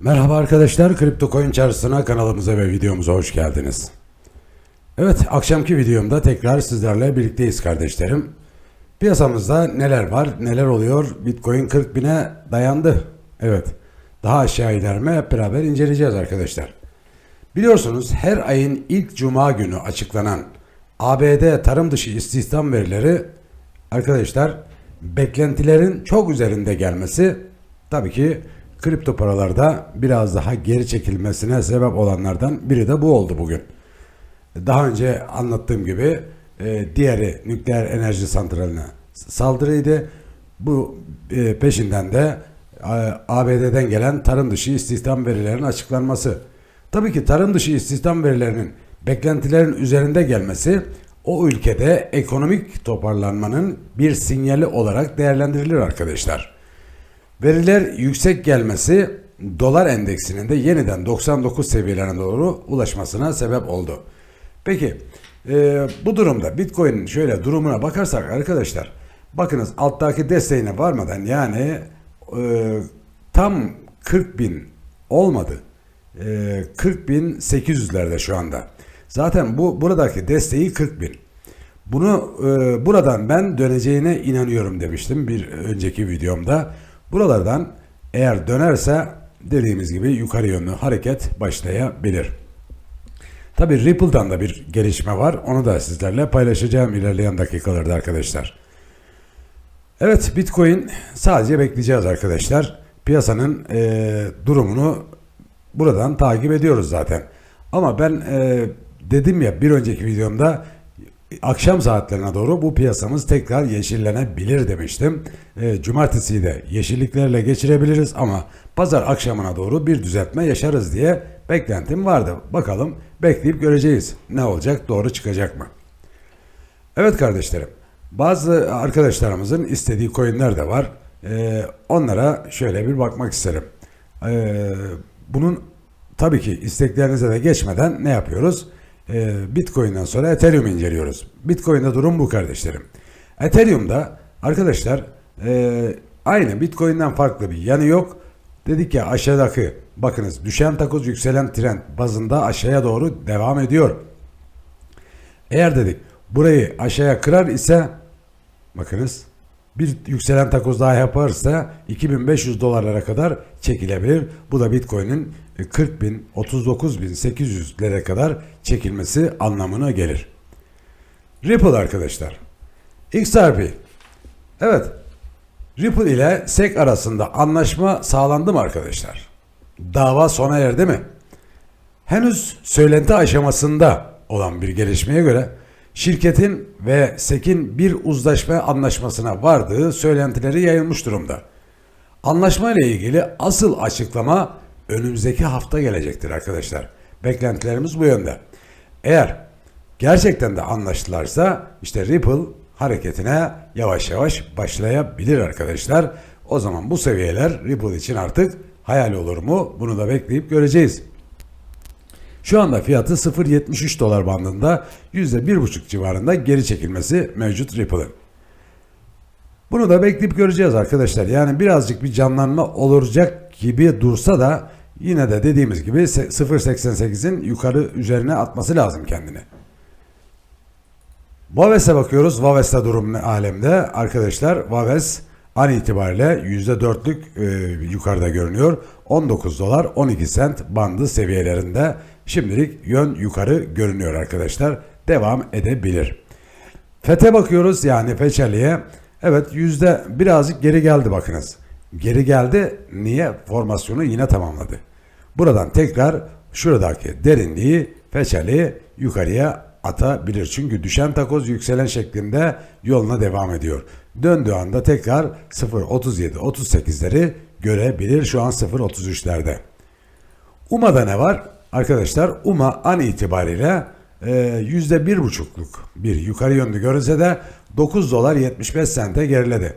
Merhaba arkadaşlar, Kripto Coin Çarşısı'na kanalımıza ve videomuza hoş geldiniz. Evet, akşamki videomda tekrar sizlerle birlikteyiz kardeşlerim. Piyasamızda neler var, neler oluyor? Bitcoin 40 bine dayandı. Evet, daha aşağı iner mi hep beraber inceleyeceğiz arkadaşlar. Biliyorsunuz her ayın ilk cuma günü açıklanan ABD tarım dışı istihdam verileri arkadaşlar beklentilerin çok üzerinde gelmesi tabii ki kripto paralarda biraz daha geri çekilmesine sebep olanlardan biri de bu oldu bugün. Daha önce anlattığım gibi e, diğeri nükleer enerji santraline saldırıydı. Bu e, peşinden de e, ABD'den gelen tarım dışı istihdam verilerinin açıklanması. Tabii ki tarım dışı istihdam verilerinin beklentilerin üzerinde gelmesi o ülkede ekonomik toparlanmanın bir sinyali olarak değerlendirilir arkadaşlar. Veriler yüksek gelmesi dolar endeksinin de yeniden 99 seviyelerine doğru ulaşmasına sebep oldu. Peki e, bu durumda Bitcoin'in şöyle durumuna bakarsak arkadaşlar bakınız alttaki desteğine varmadan yani e, tam 40 bin olmadı. E, 40 bin 800'lerde şu anda. Zaten bu buradaki desteği 40 bin. Bunu e, buradan ben döneceğine inanıyorum demiştim bir önceki videomda. Buralardan eğer dönerse dediğimiz gibi yukarı yönlü hareket başlayabilir. Tabi Ripple'dan da bir gelişme var. Onu da sizlerle paylaşacağım ilerleyen dakikalarda arkadaşlar. Evet Bitcoin sadece bekleyeceğiz arkadaşlar. Piyasanın e, durumunu buradan takip ediyoruz zaten. Ama ben e, dedim ya bir önceki videomda akşam saatlerine doğru bu piyasamız tekrar yeşillenebilir demiştim. E, cumartesiyi de yeşilliklerle geçirebiliriz ama pazar akşamına doğru bir düzeltme yaşarız diye beklentim vardı. Bakalım bekleyip göreceğiz. Ne olacak doğru çıkacak mı? Evet kardeşlerim. Bazı arkadaşlarımızın istediği coinler de var. E, onlara şöyle bir bakmak isterim. E, bunun tabii ki isteklerinize de geçmeden ne yapıyoruz? Ee, Bitcoin'den sonra Ethereum inceliyoruz. Bitcoin'de durum bu kardeşlerim. Ethereum'da arkadaşlar e, aynı Bitcoin'den farklı bir yanı yok. Dedik ya aşağıdaki bakınız düşen takoz yükselen trend bazında aşağıya doğru devam ediyor. Eğer dedik burayı aşağıya kırar ise bakınız bir yükselen takoz daha yaparsa 2500 dolarlara kadar çekilebilir. Bu da Bitcoin'in 40 bin, 39 bin 800'lere kadar çekilmesi anlamına gelir. Ripple arkadaşlar. XRP. Evet. Ripple ile SEC arasında anlaşma sağlandı mı arkadaşlar? Dava sona erdi mi? Henüz söylenti aşamasında olan bir gelişmeye göre şirketin ve SEC'in bir uzlaşma anlaşmasına vardığı söylentileri yayılmış durumda. Anlaşma ile ilgili asıl açıklama önümüzdeki hafta gelecektir arkadaşlar. Beklentilerimiz bu yönde. Eğer gerçekten de anlaştılarsa işte Ripple hareketine yavaş yavaş başlayabilir arkadaşlar. O zaman bu seviyeler Ripple için artık hayal olur mu? Bunu da bekleyip göreceğiz. Şu anda fiyatı 0.73 dolar bandında %1.5 civarında geri çekilmesi mevcut Ripple'ın. Bunu da bekleyip göreceğiz arkadaşlar. Yani birazcık bir canlanma olacak gibi dursa da yine de dediğimiz gibi 0.88'in yukarı üzerine atması lazım kendini. Vaves'e bakıyoruz. Vaves'te durum ne alemde? Arkadaşlar Vaves an itibariyle %4'lük e, yukarıda görünüyor. 19 dolar 12 sent bandı seviyelerinde şimdilik yön yukarı görünüyor arkadaşlar. Devam edebilir. FET'e bakıyoruz yani Feçeli'ye. Evet yüzde birazcık geri geldi bakınız. Geri geldi. Niye? Formasyonu yine tamamladı. Buradan tekrar şuradaki derinliği Feçeli yukarıya atabilir. Çünkü düşen takoz yükselen şeklinde yoluna devam ediyor. Döndüğü anda tekrar 0.37-38'leri görebilir. Şu an 0.33'lerde. UMA'da ne var? Arkadaşlar UMA an itibariyle yüzde bir buçukluk bir yukarı yönlü görünse de 9 dolar 75 sente geriledi.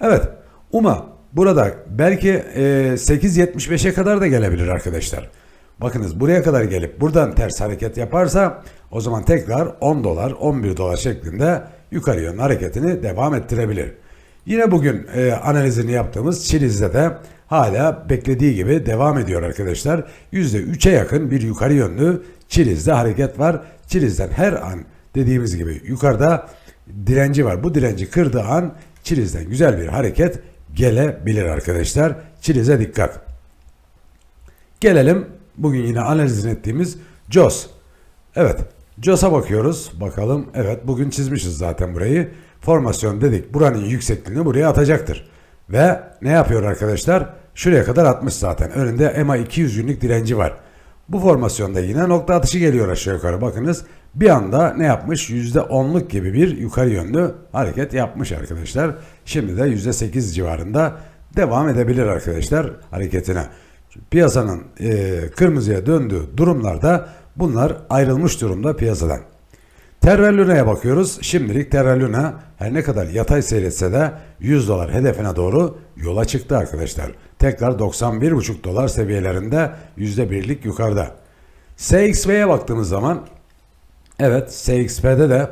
Evet UMA burada belki e, 8.75'e kadar da gelebilir arkadaşlar. Bakınız buraya kadar gelip buradan ters hareket yaparsa o zaman tekrar 10 dolar 11 dolar şeklinde yukarı yönlü hareketini devam ettirebilir. Yine bugün e, analizini yaptığımız Çiliz'de de hala beklediği gibi devam ediyor arkadaşlar. %3'e yakın bir yukarı yönlü Çiliz'de hareket var. Çiliz'den her an dediğimiz gibi yukarıda direnci var. Bu direnci kırdığı an Çiliz'den güzel bir hareket gelebilir arkadaşlar. Çiliz'e dikkat. Gelelim bugün yine analizini ettiğimiz JOS. Evet JOS'a bakıyoruz. Bakalım evet bugün çizmişiz zaten burayı. Formasyon dedik buranın yüksekliğini buraya atacaktır. Ve ne yapıyor arkadaşlar? Şuraya kadar atmış zaten. Önünde MA 200 günlük direnci var. Bu formasyonda yine nokta atışı geliyor aşağı yukarı. Bakınız bir anda ne yapmış? %10'luk gibi bir yukarı yönlü hareket yapmış arkadaşlar. Şimdi de %8 civarında devam edebilir arkadaşlar hareketine. Piyasanın e, kırmızıya döndüğü durumlarda bunlar ayrılmış durumda piyasadan. Terra Luna'ya bakıyoruz. Şimdilik Terra Luna her ne kadar yatay seyretse de 100 dolar hedefine doğru yola çıktı arkadaşlar. Tekrar 91,5 dolar seviyelerinde %1'lik yukarıda. SXP'ye baktığımız zaman evet SXP'de de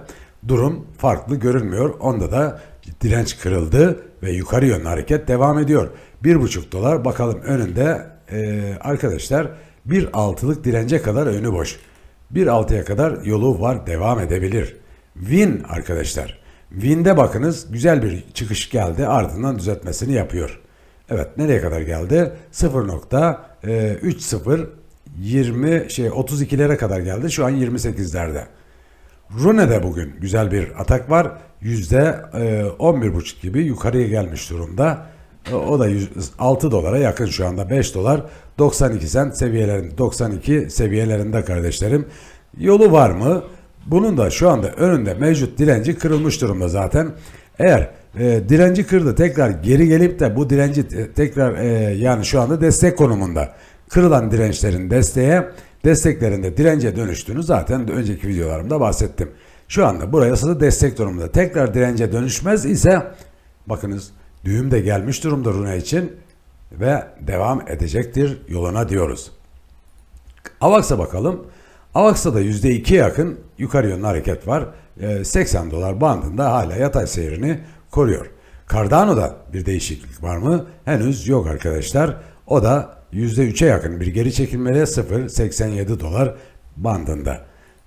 durum farklı görünmüyor. Onda da direnç kırıldı ve yukarı yönlü hareket devam ediyor. 1,5 dolar bakalım önünde e, arkadaşlar 1.6'lık dirence kadar önü boş. 1.6'ya kadar yolu var devam edebilir. Win arkadaşlar. Win'de bakınız güzel bir çıkış geldi ardından düzeltmesini yapıyor. Evet nereye kadar geldi? 0.30 20 şey 32'lere kadar geldi. Şu an 28'lerde. Rune'de bugün güzel bir atak var. Yüzde 11,5 gibi yukarıya gelmiş durumda. E, O da 100 6 dolara yakın şu anda 5 dolar 92 sent seviyelerinde 92 seviyelerinde kardeşlerim. Yolu var mı? Bunun da şu anda önünde mevcut direnci kırılmış durumda zaten. Eğer e, direnci kırdı tekrar geri gelip de bu direnci te- tekrar e, yani şu anda destek konumunda kırılan dirençlerin desteğe desteklerinde dirence dönüştüğünü zaten önceki videolarımda bahsettim. Şu anda burası destek durumunda. Tekrar dirence dönüşmez ise bakınız düğüm de gelmiş durumda Runa için ve devam edecektir yoluna diyoruz. Avax'a bakalım. Avax'ta da %2'ye yakın yukarı yönlü hareket var. Ee, 80 dolar bandında hala yatay seyrini koruyor. Cardano'da bir değişiklik var mı? Henüz yok arkadaşlar. O da %3'e yakın bir geri çekilmeli 0.87 dolar bandında.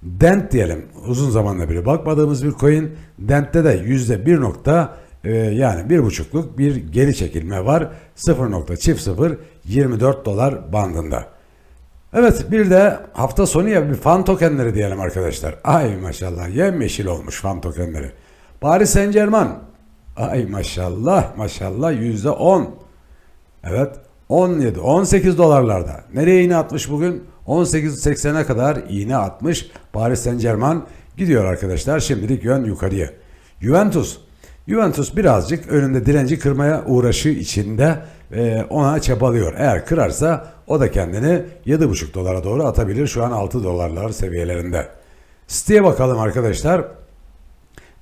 Dent diyelim uzun zamanda beri bakmadığımız bir coin. Dent'te de %1 nokta e, yani bir buçukluk bir geri çekilme var. 0.00 24 dolar bandında. Evet bir de hafta sonu ya bir fan tokenleri diyelim arkadaşlar. Ay maşallah yemyeşil olmuş fan tokenleri. Paris Saint Germain. Ay maşallah maşallah yüzde on. Evet 17 18 dolarlarda. Nereye iğne atmış bugün? 18.80'e kadar iğne atmış. Paris Saint Germain gidiyor arkadaşlar. Şimdilik yön yukarıya. Juventus. Juventus birazcık önünde direnci kırmaya uğraşı içinde e, ona çabalıyor. Eğer kırarsa o da kendini 7,5 dolara doğru atabilir. Şu an 6 dolarlar seviyelerinde. City'ye bakalım arkadaşlar.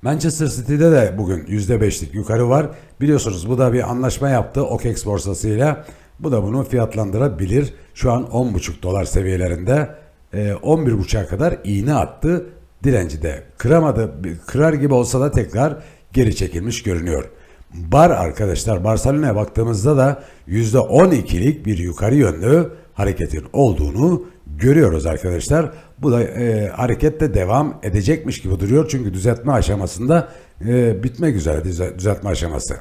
Manchester City'de de bugün %5'lik yukarı var. Biliyorsunuz bu da bir anlaşma yaptı OKEX borsasıyla. Bu da bunu fiyatlandırabilir. Şu an 10,5 dolar seviyelerinde e, 11,5'a kadar iğne attı. Direnci de kıramadı. Kırar gibi olsa da tekrar geri çekilmiş görünüyor. Bar arkadaşlar Barcelona'ya baktığımızda da %12'lik bir yukarı yönlü hareketin olduğunu görüyoruz arkadaşlar. Bu da e, harekette devam edecekmiş gibi duruyor. Çünkü düzeltme aşamasında e, bitmek üzere düze- düzeltme aşaması.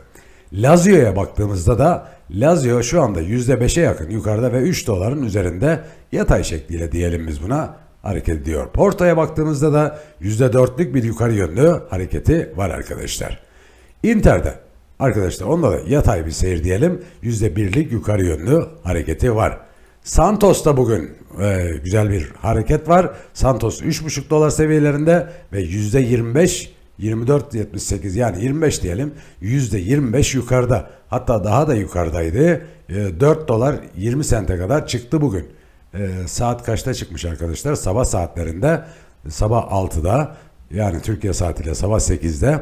Lazio'ya baktığımızda da Lazio şu anda %5'e yakın yukarıda ve 3 doların üzerinde yatay şekliyle diyelim biz buna hareket ediyor. Porto'ya baktığımızda da %4'lük bir yukarı yönlü hareketi var arkadaşlar. Inter'de arkadaşlar onda da yatay bir seyir diyelim. %1'lik yukarı yönlü hareketi var. Santos'ta bugün e, güzel bir hareket var. Santos 3,5 dolar seviyelerinde ve %25 24.78 yani 25 diyelim %25 yukarıda hatta daha da yukarıdaydı. E, 4 dolar 20 sente kadar çıktı bugün. E, saat kaçta çıkmış arkadaşlar? Sabah saatlerinde sabah 6'da yani Türkiye saatiyle sabah 8'de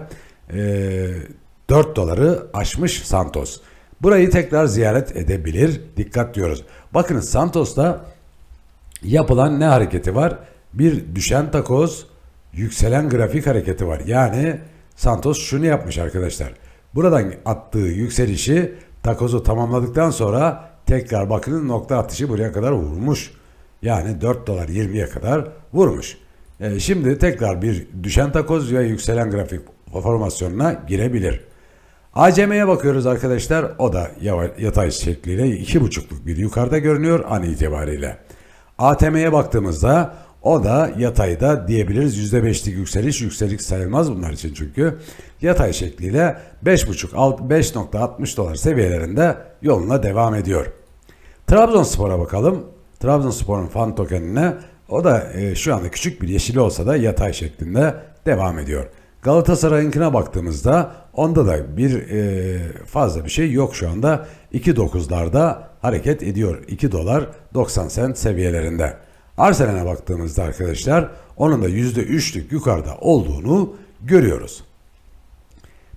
e, 4 doları aşmış Santos. Burayı tekrar ziyaret edebilir. Dikkat diyoruz. Bakınız Santos'ta yapılan ne hareketi var? Bir düşen takoz, yükselen grafik hareketi var. Yani Santos şunu yapmış arkadaşlar. Buradan attığı yükselişi takozu tamamladıktan sonra tekrar bakın nokta atışı buraya kadar vurmuş. Yani 4 dolar 20'ye kadar vurmuş. E, şimdi tekrar bir düşen takoz ve yükselen grafik formasyonuna girebilir. ACM'ye bakıyoruz arkadaşlar. O da yatay şekliyle 2.5'luk bir yukarıda görünüyor an itibariyle. ATM'ye baktığımızda o da yatayda diyebiliriz. %5'lik yükseliş yükselik sayılmaz bunlar için çünkü. Yatay şekliyle 5.5 alt- 5.60 dolar seviyelerinde yoluna devam ediyor. Trabzonspor'a bakalım. Trabzonspor'un fan tokenine o da e, şu anda küçük bir yeşili olsa da yatay şeklinde devam ediyor. Galatasaray'ınkine baktığımızda onda da bir e, fazla bir şey yok şu anda. 2.9'larda hareket ediyor. 2 dolar 90 sent seviyelerinde. Arsenal'e baktığımızda arkadaşlar onun da %3'lük yukarıda olduğunu görüyoruz.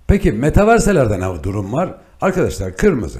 Peki metaverselerde ne durum var? Arkadaşlar kırmızı.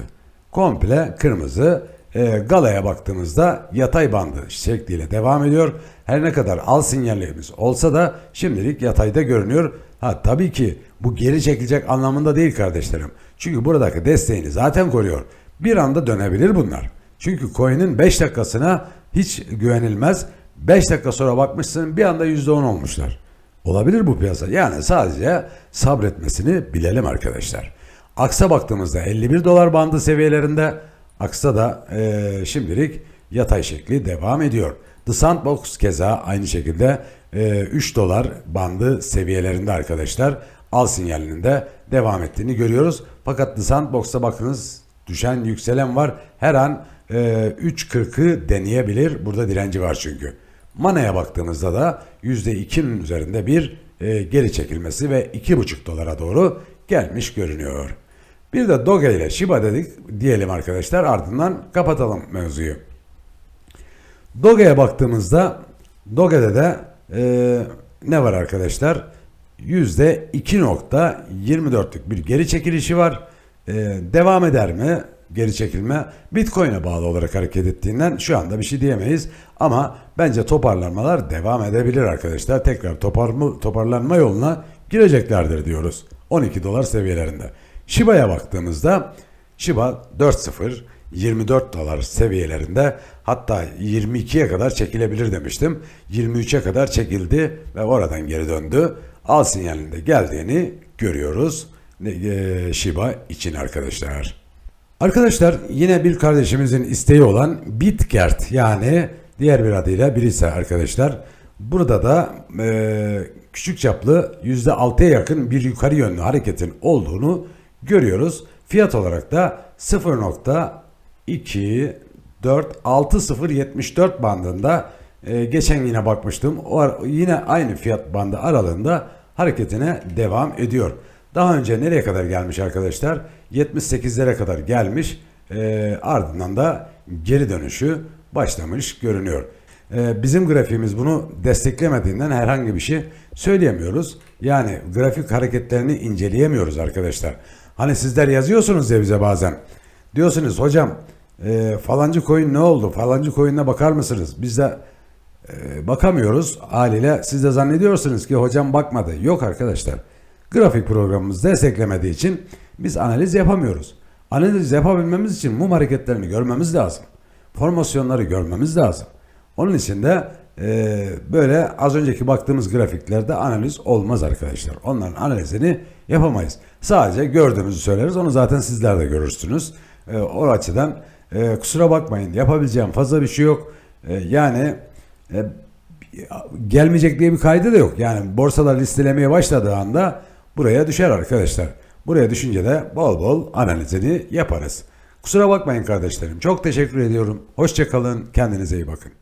Komple kırmızı. E, galaya baktığımızda yatay bandı şekliyle devam ediyor. Her ne kadar al sinyallerimiz olsa da şimdilik yatayda görünüyor. Ha tabii ki bu geri çekilecek anlamında değil kardeşlerim. Çünkü buradaki desteğini zaten koruyor. Bir anda dönebilir bunlar. Çünkü coin'in 5 dakikasına hiç güvenilmez. 5 dakika sonra bakmışsın bir anda %10 olmuşlar. Olabilir bu piyasa. Yani sadece sabretmesini bilelim arkadaşlar. Aksa baktığımızda 51 dolar bandı seviyelerinde. Aksa da eee, şimdilik yatay şekli devam ediyor. The Sandbox keza aynı şekilde eee, 3 dolar bandı seviyelerinde arkadaşlar. Al sinyalinin de devam ettiğini görüyoruz. Fakat The Sandbox'a bakınız düşen yükselen var. Her an eee 3.40'ı deneyebilir. Burada direnci var çünkü. Mana'ya baktığımızda da %2'nin üzerinde bir e, geri çekilmesi ve 2,5 dolara doğru gelmiş görünüyor. Bir de Doge ile Shiba dedik diyelim arkadaşlar ardından kapatalım mevzuyu. Doge'ye baktığımızda Doge'de de e, ne var arkadaşlar? %2.24'lük bir geri çekilişi var. E, devam eder mi geri çekilme? Bitcoin'e bağlı olarak hareket ettiğinden şu anda bir şey diyemeyiz. Ama bence toparlanmalar devam edebilir arkadaşlar. Tekrar toparma, toparlanma yoluna gireceklerdir diyoruz. 12 dolar seviyelerinde. Shiba'ya baktığımızda Shiba 4.0 24 dolar seviyelerinde hatta 22'ye kadar çekilebilir demiştim. 23'e kadar çekildi ve oradan geri döndü. Al sinyalinde geldiğini görüyoruz. Eee, Shiba için arkadaşlar. Arkadaşlar yine bir kardeşimizin isteği olan Bitgert yani diğer bir adıyla birisi arkadaşlar. Burada da eee, küçük çaplı %6'ya yakın bir yukarı yönlü hareketin olduğunu görüyoruz. Fiyat olarak da 0.2467074 bandında eee, geçen yine bakmıştım. O yine aynı fiyat bandı aralığında hareketine devam ediyor. Daha önce nereye kadar gelmiş arkadaşlar? 78'lere kadar gelmiş. Ee, ardından da geri dönüşü başlamış görünüyor. Ee, bizim grafiğimiz bunu desteklemediğinden herhangi bir şey söyleyemiyoruz. Yani grafik hareketlerini inceleyemiyoruz arkadaşlar. Hani sizler yazıyorsunuz ya bize bazen. Diyorsunuz hocam e, falancı coin ne oldu? Falancı coin'e bakar mısınız? Biz de e, bakamıyoruz haliyle. Siz de zannediyorsunuz ki hocam bakmadı. Yok arkadaşlar. Grafik programımız desteklemediği için biz analiz yapamıyoruz. Analiz yapabilmemiz için mum hareketlerini görmemiz lazım. Formasyonları görmemiz lazım. Onun için de e, böyle az önceki baktığımız grafiklerde analiz olmaz arkadaşlar. Onların analizini yapamayız. Sadece gördüğümüzü söyleriz. Onu zaten sizler de görürsünüz. E, o açıdan e, kusura bakmayın yapabileceğim fazla bir şey yok. E, yani e, gelmeyecek diye bir kaydı da yok. Yani borsalar listelemeye başladığı anda buraya düşer arkadaşlar. Buraya düşünce de bol bol analizini yaparız. Kusura bakmayın kardeşlerim. Çok teşekkür ediyorum. Hoşçakalın. Kendinize iyi bakın.